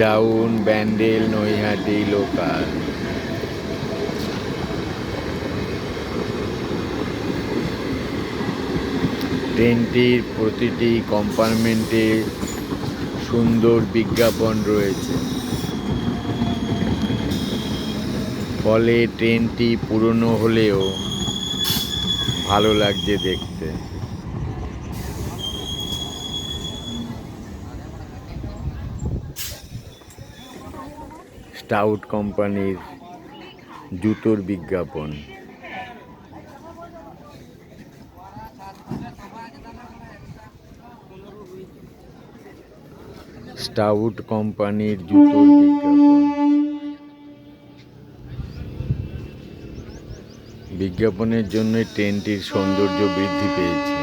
Down Bandel Naihati local. ট্রেনটির প্রতিটি কম্পার্টমেন্টে সুন্দর বিজ্ঞাপন রয়েছে। ফলে ট্রেনটি পুরনো হলেও ভালো লাগছে দেখতে। স্টাউট কোম্পানির জুতোর বিজ্ঞাপন। স্টাউট কোম্পানির জুতোর বিজ্ঞাপন। বিজ্ঞাপনের জন্যই ট্রেনটির সৌন্দর্য বৃদ্ধি পেয়েছে।